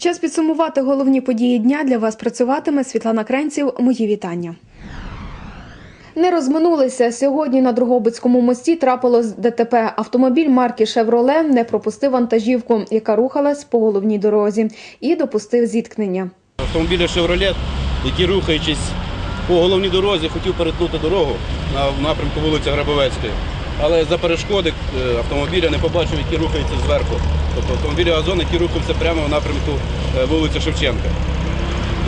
Час підсумувати головні події дня для вас працюватиме Світлана Кренців. Мої вітання. Не розминулися сьогодні на Дрогобицькому мості. Трапилось ДТП. Автомобіль марки Шевроле не пропустив вантажівку, яка рухалась по головній дорозі, і допустив зіткнення. Автомобілі «Шевролет», які рухаючись по головній дорозі, хотів перетнути дорогу на напрямку вулиці Грабовецької. Але за перешкоди е, автомобіля не побачив, які рухаються зверху. Тобто автомобілі Озон, які рухаються прямо в напрямку е, вулиці Шевченка.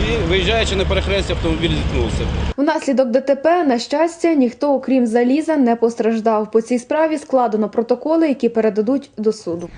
І виїжджаючи на перехрестя, автомобіль зіткнувся. Внаслідок ДТП, на щастя, ніхто, окрім заліза, не постраждав. По цій справі складено протоколи, які передадуть до суду.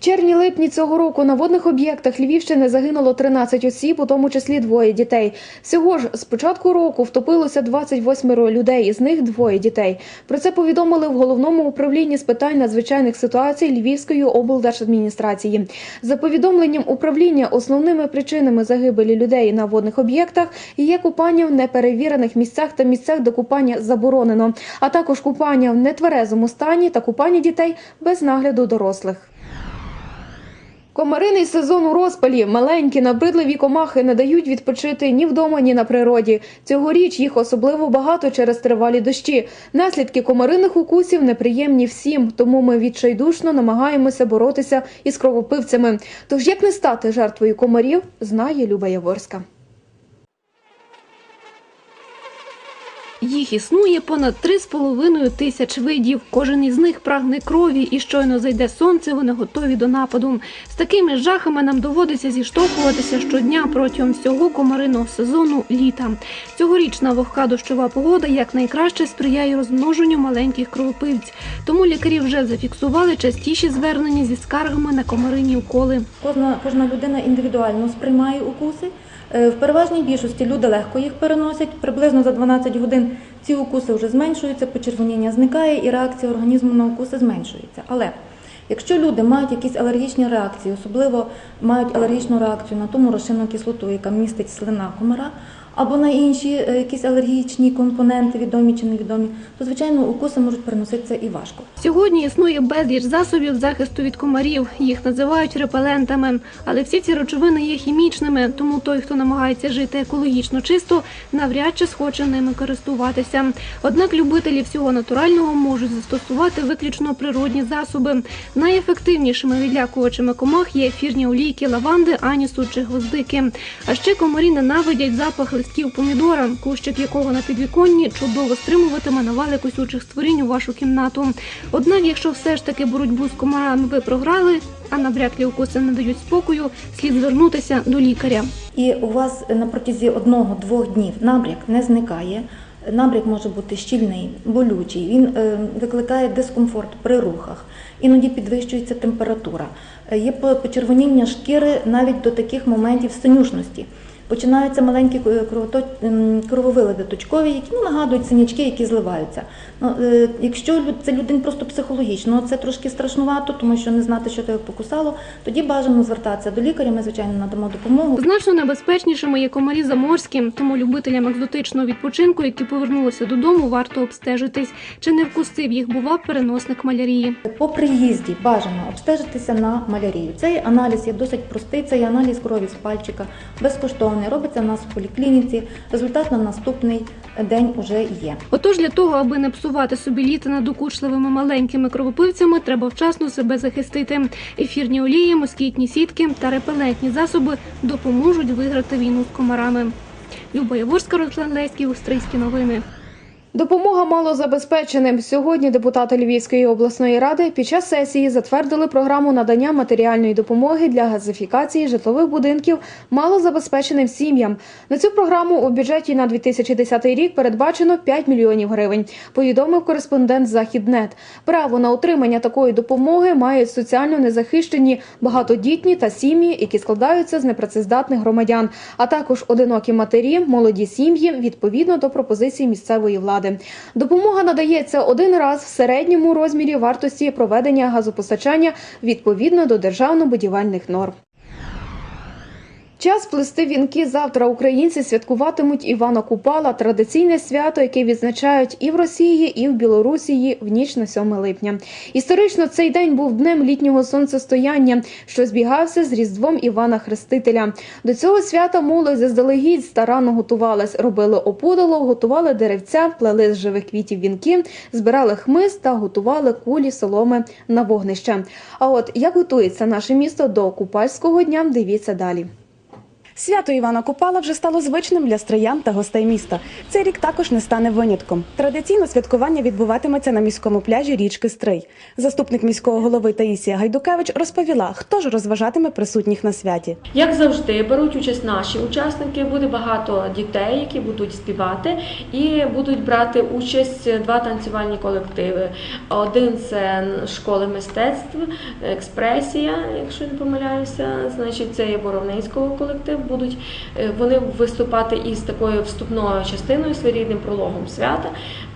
В червні-липні цього року на водних об'єктах Львівщини загинуло 13 осіб, у тому числі двоє дітей. Всього ж з початку року втопилося 28 людей, із них двоє дітей. Про це повідомили в головному управлінні з питань надзвичайних ситуацій Львівської облдержадміністрації. За повідомленням управління, основними причинами загибелі людей на водних об'єктах є купання в неперевірених місцях та місцях, де купання заборонено, а також купання в нетверезому стані та купання дітей без нагляду дорослих. Комариний сезон у розпалі. Маленькі набридливі комахи не дають відпочити ні вдома, ні на природі. Цьогоріч їх особливо багато через тривалі дощі. Наслідки комариних укусів неприємні всім, тому ми відчайдушно намагаємося боротися із кровопивцями. Тож як не стати жертвою комарів, знає Люба Яворська. Їх існує понад 3,5 тисяч видів. Кожен із них прагне крові, і щойно зайде сонце, вони готові до нападу. З такими жахами нам доводиться зіштовхуватися щодня протягом всього комариного сезону літа. Цьогорічна вогка дощова погода якнайкраще сприяє розмноженню маленьких кровопивць. Тому лікарі вже зафіксували частіші звернення зі скаргами на комарині уколи. Кожна, кожна людина індивідуально сприймає укуси. Е, В переважній більшості люди легко їх переносять. Приблизно за 12 годин ці укуси вже зменшуються, почервоніння зникає і реакція організму на укуси зменшується. Але якщо люди мають якісь алергічні реакції, особливо мають алергічну реакцію на ту морошинну кислоту, яка містить слина комара, або на інші е, якісь алергічні компоненти, відомі чи невідомі, то звичайно укуси можуть переноситися і важко. Сьогодні існує безліч засобів захисту від комарів. Їх називають репелентами. Але всі ці речовини є хімічними, тому той, хто намагається жити екологічно чисто, навряд чи схоче ними користуватися. Однак любителі всього натурального можуть застосувати виключно природні засоби. Найефективнішими відлякувачами комах є ефірні олійки лаванди, анісу чи гвоздики. А ще комарі ненавидять запах листків помідора, кущик якого на підвіконні чудово стримуватиме навали косючих створінь у вашу кімнату. Однак, якщо все ж таки боротьбу з комарами ви програли, а навряд ли укуси не дають спокою, слід звернутися до лікаря. І у вас на протязі одного-двох днів набряк не зникає. Набряк може бути щільний, болючий. Він е, викликає дискомфорт при рухах. Іноді підвищується температура. Е, Є почервоніння шкіри навіть до таких моментів синюшності. Починаються маленькі крововиливи точкові, які ну, нагадують синячки, які зливаються. Ну, е, якщо це людина просто психологічно, це трошки страшнувато, тому що не знати, що тебе покусало, тоді бажано звертатися до лікаря. Ми звичайно надамо допомогу. Значно небезпечнішими є комарі заморські, тому любителям екзотичного відпочинку, які повернулися додому, варто обстежитись, чи не вкусив їх бува переносник малярії. По приїзді бажано обстежитися на малярію. Цей аналіз є досить простий. Це є аналіз крові з пальчика, безкоштовний. Робиться в нас в поліклініці. Результат на наступний день вже є. Отож, для того, аби не псувати собі літо над докучливими маленькими кровопивцями, треба вчасно себе захистити. Ефірні олії, москітні сітки та репелентні засоби допоможуть виграти війну з комарами. Люба Яворська, Руслан Леський, Устрийські новини. Допомога малозабезпеченим. Сьогодні депутати Львівської обласної ради під час сесії затвердили програму надання матеріальної допомоги для газифікації житлових будинків малозабезпеченим сім'ям. На цю програму у бюджеті на 2010 рік передбачено 5 мільйонів гривень. Повідомив кореспондент Західнет. Право на отримання такої допомоги мають соціально незахищені багатодітні та сім'ї, які складаються з непрацездатних громадян, а також одинокі матері, молоді сім'ї відповідно до пропозицій місцевої влади. Допомога надається один раз в середньому розмірі вартості проведення газопостачання відповідно до державно-будівельних норм. Час плести вінки завтра українці святкуватимуть Івана Купала, традиційне свято, яке відзначають і в Росії, і в Білорусії в ніч на 7 липня. Історично цей день був днем літнього сонцестояння, що збігався з Різдвом Івана Хрестителя. До цього свята молодь заздалегідь старанно готувалась, робили опудало, готували деревця, плели з живих квітів вінки, збирали хмиз та готували кулі соломи на вогнище. А от як готується наше місто до купальського дня, дивіться далі. Свято Івана Купала вже стало звичним для стриян та гостей міста. Цей рік також не стане винятком. Традиційно святкування відбуватиметься на міському пляжі річки Стрий. Заступник міського голови Таїсія Гайдукевич розповіла, хто ж розважатиме присутніх на святі. Як завжди, беруть участь наші учасники. Буде багато дітей, які будуть співати, і будуть брати участь два танцювальні колективи. Один це школи мистецтв, експресія, якщо не помиляюся, значить це є Боровницького колектив. Будуть е, вони виступати із такою вступною частиною, своєрідним прологом свята,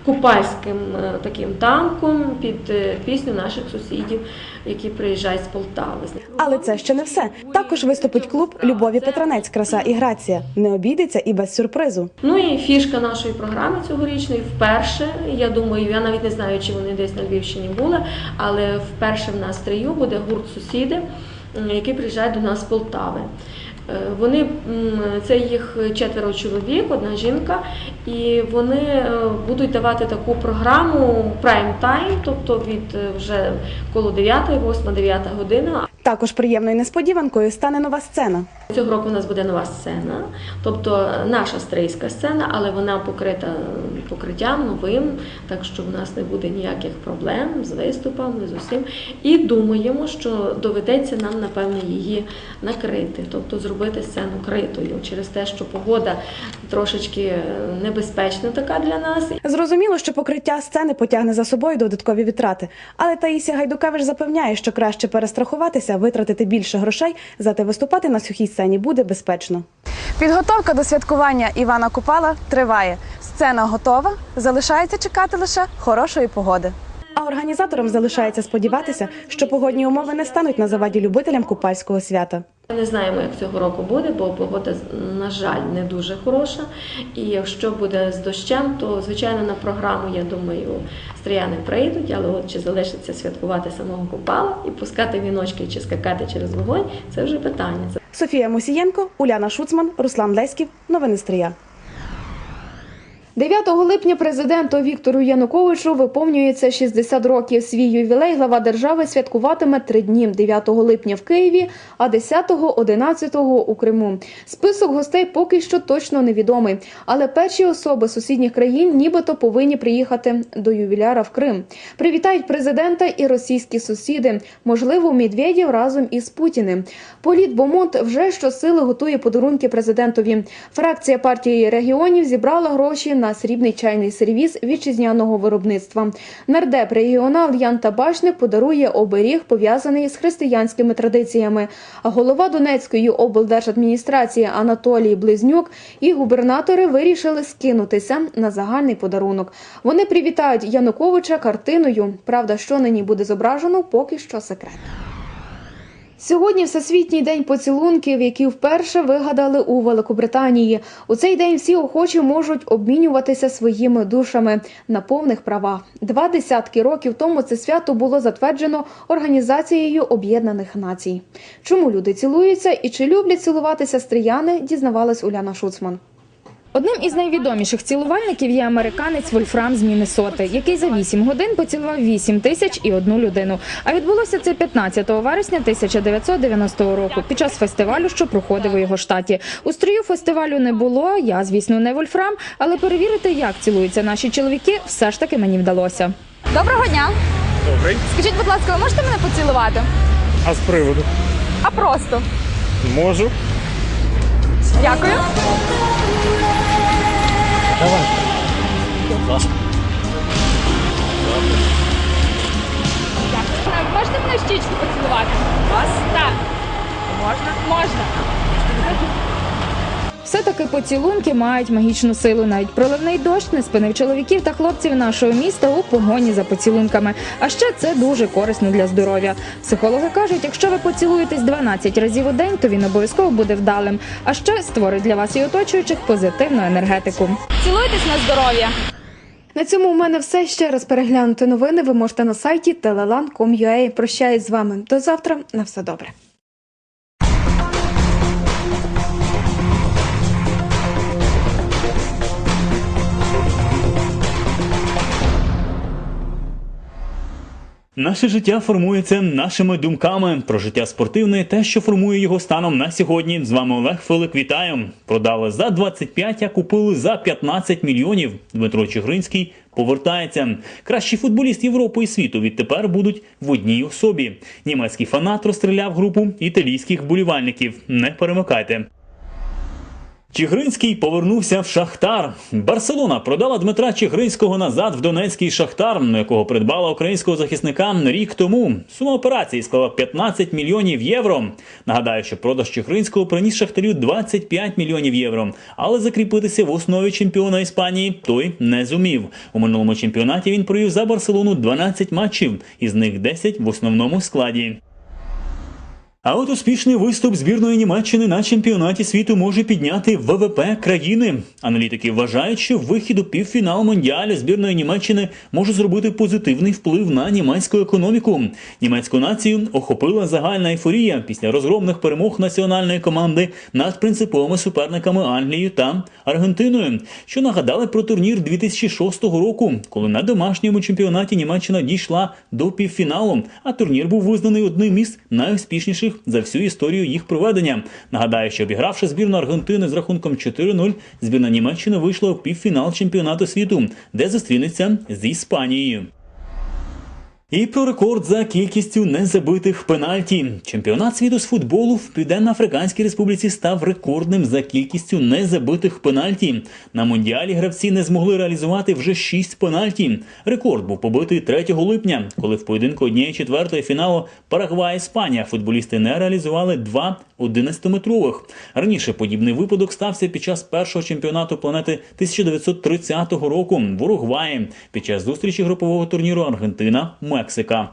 купальським е, таким танком під е, пісню наших сусідів, які приїжджають з Полтави. Але це ще не все. Також виступить клуб Любові Петранець, краса і грація. Не обійдеться і без сюрпризу. Ну і фішка нашої програми цьогорічної вперше. Я думаю, я навіть не знаю, чи вони десь на Львівщині були, але вперше в нас в буде гурт сусіди, м, які приїжджають до нас з Полтави. Е, Вони це їх четверо чоловік, одна жінка, і вони е, будуть давати таку програму прайм тайм, тобто від е, вже коло 9, 8-9 година. Також приємною несподіванкою стане нова сцена. Цього року у нас буде нова сцена, тобто наша стрийська сцена, але вона покрита покриттям новим, так що в нас не буде ніяких проблем з виступами, з усім. І думаємо, що доведеться нам, напевне, її накрити, тобто зробити сцену критою через те, що погода трошечки небезпечна така для нас. Зрозуміло, що покриття сцени потягне за собою додаткові витрати. Але Таїсія Гайдукевич запевняє, що краще перестрахуватися, витратити більше грошей, зате виступати на сухій сцені буде безпечно. Підготовка до святкування Івана Купала триває. Сцена готова. Залишається чекати лише хорошої погоди. А організаторам залишається сподіватися, що погодні умови не стануть на заваді любителям купальського свята. Не знаємо, як цього року буде, бо погода, на жаль, не дуже хороша. І якщо буде з дощем, то звичайно на програму, я думаю, стріяни прийдуть, але от чи залишиться святкувати самого Купала і пускати віночки чи скакати через вогонь, це вже питання. Софія Мусієнко, Уляна Шуцман, Руслан Леськів. Новини Стрия. 9 липня президенту Віктору Януковичу виповнюється 60 років. Свій ювілей глава держави святкуватиме три дні: 9 липня в Києві, а 10-11 у Криму. Список гостей поки що точно невідомий, але перші особи сусідніх країн нібито повинні приїхати до ювіляра в Крим. Привітають президента і російські сусіди. Можливо, Медведєв разом із Путіним. Політ Бомонт вже щосили готує подарунки президентові. Фракція партії регіонів зібрала гроші на срібний чайний сервіз вітчизняного виробництва. Нардеп регіонал Ян Табашник подарує оберіг, пов'язаний з християнськими традиціями. А голова Донецької облдержадміністрації Анатолій Близнюк і губернатори вирішили скинутися на загальний подарунок. Вони привітають Януковича картиною. Правда, що нині буде зображено, поки що секрет. Сьогодні Всесвітній день поцілунків, які вперше вигадали у Великобританії. У цей день всі охочі можуть обмінюватися своїми душами на повних правах. Два десятки років тому це свято було затверджено Організацією Об'єднаних Націй. Чому люди цілуються і чи люблять цілуватися стріяни, дізнавалась Уляна Шуцман. Одним із найвідоміших цілувальників є американець Вольфрам з Міннесоти, який за 8 годин поцілував 8 тисяч і одну людину. А відбулося це 15 вересня 1990 року під час фестивалю, що проходив у його штаті. У стрію фестивалю не було. Я, звісно, не Вольфрам, але перевірити, як цілуються наші чоловіки, все ж таки мені вдалося. Доброго дня. Добрий. Скажіть, будь ласка, ви можете мене поцілувати? А з приводу? А просто. Можу. Дякую. Дякую. Все-таки поцілунки мають магічну силу. Навіть проливний дощ не спинив чоловіків та хлопців нашого міста у погоні за поцілунками. А ще це дуже корисно для здоров'я. Психологи кажуть, якщо ви поцілуєтесь 12 разів у день, то він обов'язково буде вдалим. А ще створить для вас і оточуючих позитивну енергетику. Цілуйтесь на здоров'я. На цьому у мене все. Ще раз переглянути новини ви можете на сайті telelan.com.ua. Прощаюсь з вами. До завтра. На все добре. Наше життя формується нашими думками про життя спортивне, те, що формує його станом на сьогодні. З вами Олег Филик. Вітаю. Продали за 25, а купили за 15 мільйонів. Дмитро Чигринський повертається. Кращий футболіст Європи і світу відтепер будуть в одній особі. Німецький фанат розстріляв групу італійських болівальників. Не перемикайте. Чигринський повернувся в Шахтар. Барселона продала Дмитра Чигринського назад в Донецький Шахтар, на якого придбала українського захисника рік тому. Сума операції склала 15 мільйонів євро. Нагадаю, що продаж Чигринського приніс Шахтарю 25 мільйонів євро. Але закріпитися в основі чемпіона Іспанії той не зумів. У минулому чемпіонаті він провів за Барселону 12 матчів, із них 10 в основному складі. А от успішний виступ збірної Німеччини на чемпіонаті світу може підняти ВВП країни. Аналітики вважають, що вихід у півфінал Мондіалю збірної Німеччини може зробити позитивний вплив на німецьку економіку. Німецьку націю охопила загальна ейфорія після розгромних перемог національної команди над принциповими суперниками Англією та Аргентиною, що нагадали про турнір 2006 року, коли на домашньому чемпіонаті Німеччина дійшла до півфіналу, а турнір був визнаний одним із найуспішніших за всю історію їх проведення. Нагадаю, що обігравши збірну Аргентини з рахунком 4-0, збірна Німеччини вийшла у півфінал чемпіонату світу, де зустрінеться з Іспанією. І про рекорд за кількістю незабитих пенальті. Чемпіонат світу з футболу в Південно-Африканській Республіці став рекордним за кількістю незабитих пенальті. На мундіалі гравці не змогли реалізувати вже 6 пенальті. Рекорд був побитий 3 липня, коли в поєдинку однієї четвертої фіналу Парагвай-Іспанія футболісти не реалізували два 11-метрових. Раніше подібний випадок стався під час першого чемпіонату планети 1930 року в Уругваї під час зустрічі групового турніру Аргентина Мексика.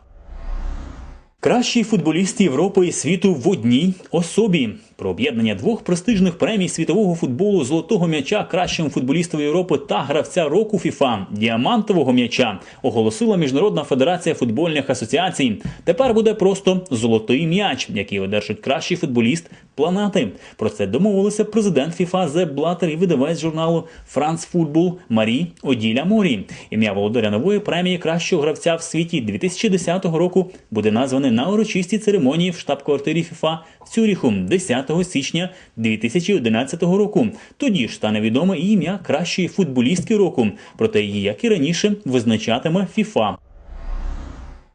Кращий футболіст Європи і світу в одній особі. Про об'єднання двох престижних премій світового футболу золотого м'яча кращому футболісту Європи та гравця року ФІФА діамантового м'яча оголосила Міжнародна федерація футбольних асоціацій. Тепер буде просто золотий м'яч, який одержить кращий футболіст планети. Про це домовилися президент ФІФА Зе Блатер і видавець журналу Франц Футбол Марі Оділя Морі. Ім'я володаря нової премії кращого гравця в світі 2010 року буде назване на урочистій церемонії в штаб-квартирі ФІФА Цюріху 10 січня 2011 року. Тоді ж стане відоме ім'я кращої футболістки року, проте її, як і раніше, визначатиме ФІФА.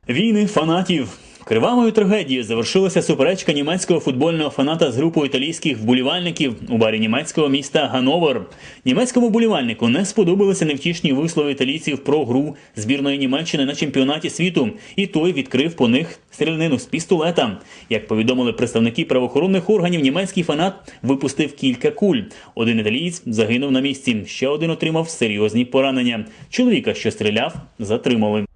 Війни фанатів. Кривавою трагедією завершилася суперечка німецького футбольного фаната з групою італійських вболівальників у барі німецького міста Гановер. Німецькому вболівальнику не сподобалися невтішні вислови італійців про гру збірної Німеччини на чемпіонаті світу, і той відкрив по них стрілянину з пістолета. Як повідомили представники правоохоронних органів, німецький фанат випустив кілька куль. Один італієць загинув на місці, ще один отримав серйозні поранення. Чоловіка, що стріляв, затримали.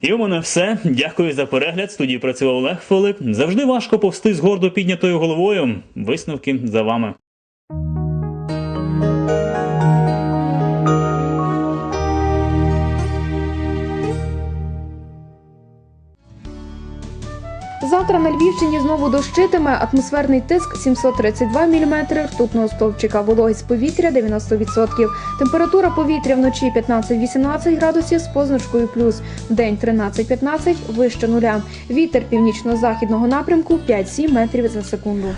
І у мене все. Дякую за перегляд. Студії працював Олег Фолик. Завжди важко повсти з гордо піднятою головою. Висновки за вами. Завтра на Львівщині знову дощитиме, атмосферний тиск 732 мм, ртутного стовпчика, вологість повітря 90%. Температура повітря вночі 15-18 градусів з позначкою плюс, День 13-15, вище нуля. Вітер північно-західного напрямку 5-7 метрів за секунду.